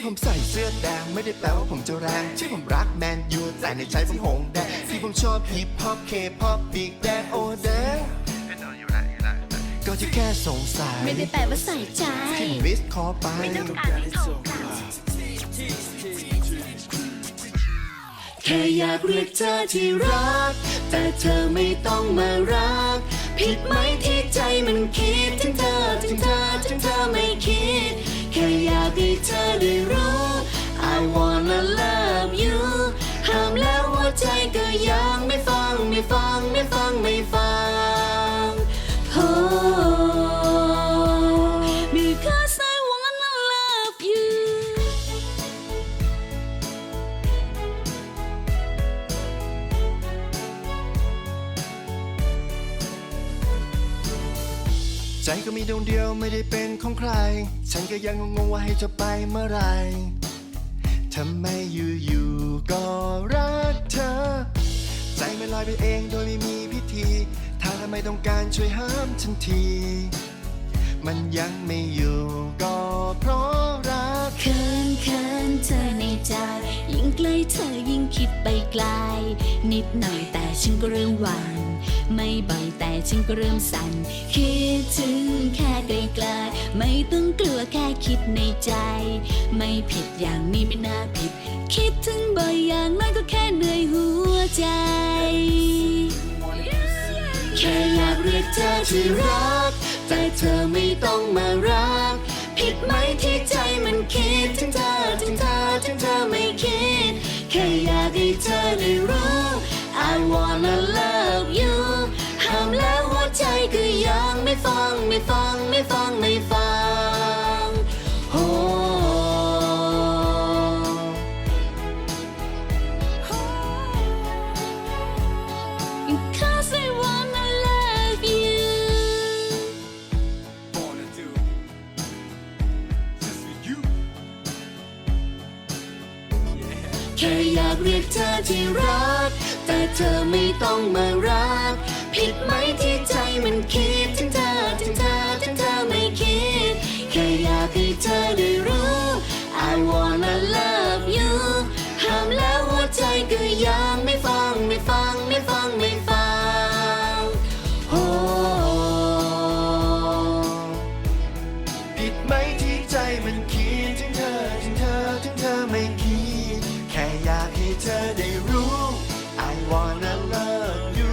ที่ผมใส่เสื้อแดงไม่ได้แปลว่าผมจะแรง ที่ผมรักแมนยูแต่ในใจผมหงแดงที่ผมชอบฮิปฮอปเคป๊อปบิ๊กแดงโอแดงก็ที่แค่สงสัยไม่ได้แปลว่าใส่ใจที่ผมวิสคอไปไม่ต้องการให้โทรกลับแค่อยากเรียกเธอที่รัก แต่เธอไม่ต้องมารัก ผิดไหมที่ใจมันคิดถึงเธอถึงเธอถึงเธอไม่คิดแค่อยากให้เธอได้รู้ I wanna love ใจก็มีดวงเดียวไม่ได้เป็นของใคร ฉันก็ยังงงว่าให้เธอไปเมื่อไรทำไมอยู่ๆก็รักเธอ ใจมันลอยไปเองโดยไม่มีพิธี ถ้าทำไมต้องการช่วยห้ามฉันที มันยังไม่อยู่ก็เพราะรักเขินค คิดไปไกล นิดหน่อยแต่ฉันก็เริ่มหวั่นไม่บ่อยแต่ฉันก็เริ่มสั่นคิดถึงแค่ไกลๆไม่ต้องกลัวแค่คิดในใจ ไม่ผิดอย่างนี้ไม่น่าผิด คิดถึงบ่อยอย่างน้อยก็แค่เหนื่อยหัวใจ แค่อยากเรียกเธอที่รัก แต่เธอไม่ต้องมารัก ผิดไหมที่ใจมันคิด ไม่ฟังไม่ฟังไม่ฟังโอ้ Cause I wanna love you wanna do just for you. แค่อยากเรียกเธอที่รัก แต่เธอไม่ต้องมารัก ผิดไหมที่ใจมันคิดถึง มันคิดถึงเธอถึงเธอถึงเธอไม่คิด แค่อยากให้เธอได้รู้ I wanna love you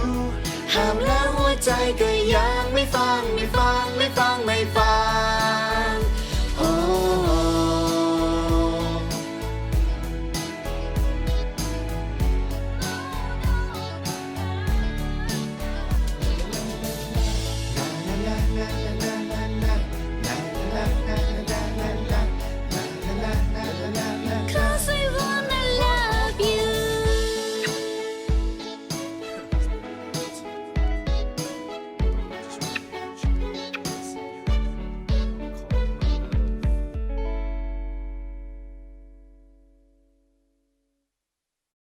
ห้ามแล้วหัวใจก็ยังไม่ฟังไม่ฟังไม่ฟัง